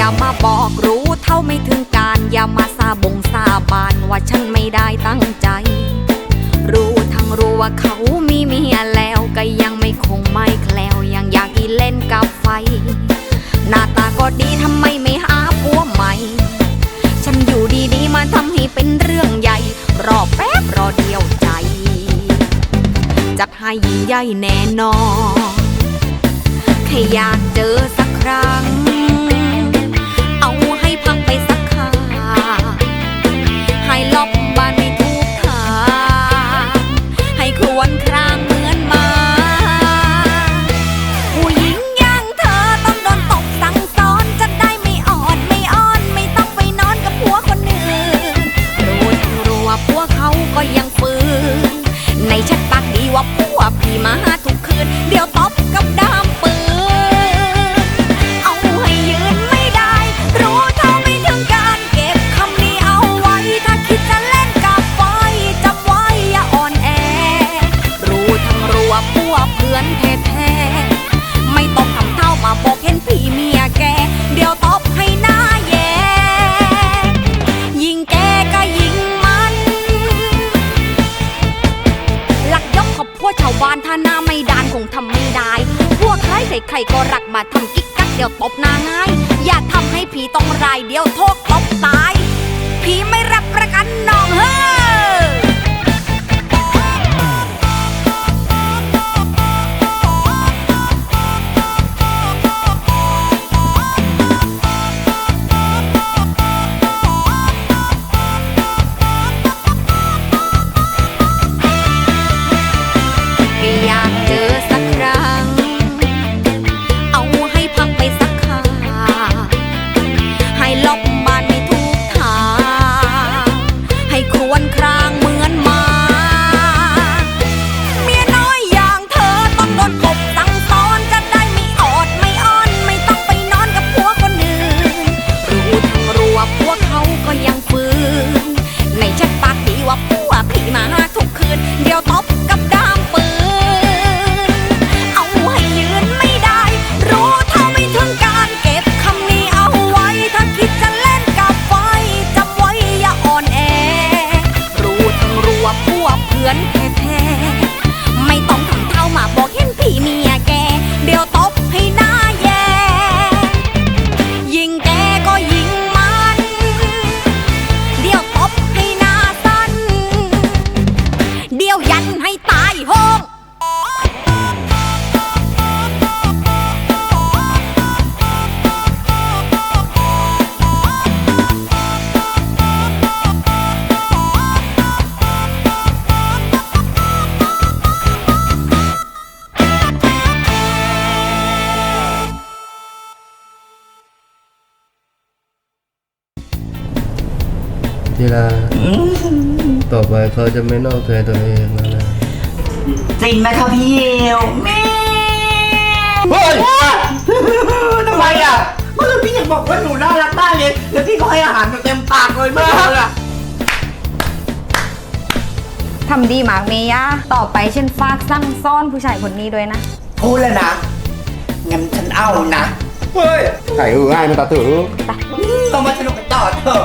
ย่ามาซาบงซาบานว่าฉันไม่ได้ตั้งใจ รู้ทั้งรู้ว่าเขามีเมียแล้วก็ยังไม่คงไม่แคล้วยังอยากกินเล่นกับไฟ หน้าตาก็ดีทำไมไม่หาผัวใหม่ ฉันอยู่ดีๆมาทำให้เป็นเรื่องใหญ่ รอแป๊บรอเดียวใจ จัดให้ยิ่งใหญ่แน่นอนแค่อยากเจอ ว่าผัวพี่มาทุกคืน เดี๋ยวตบกับด้ามปืน เอาให้ยืนไม่ได้ รู้เท่าไม่ถึงการเก็บคำนี้เอาไว้ ถ้าคิดจะเล่นกับไฟจำไว้อย่าอ่อนแอ รู้ทั้งรัว่าพวกเพื่อนแท้ๆไม่ต้องทำเท่ามาบอกเห็นพี่ ใครๆก็รักมาทำกิ๊กกักเดี๋ยวตบหน้าง่าย อย่าทำให้ผีต้องรายเดียวโทษตบตาย ผีไม่รับประกันน้องเฮ้อ ทีละต่อไปเขาจะไม่นอกใจตัวเองแล้วนะจริงนะคะพี่เอวแม่เฮ้ยทำไมอะเมื่อพี่ยังบอกว่าหนูน่ารักมากเลยแล้วพี่ก็ให้อาหารแบบเต็มปากเลยมากเลยอะทำดีมากเมย่าต่อไปฉันฝากสั่งซ่อนผู้ชายคนนี้ด้วยนะพูดแล้วนะ งั้นฉันเอานะ เฮ้ยไข่ง่ายมันตาถือต้องมาสนุกกันต่อเถอะ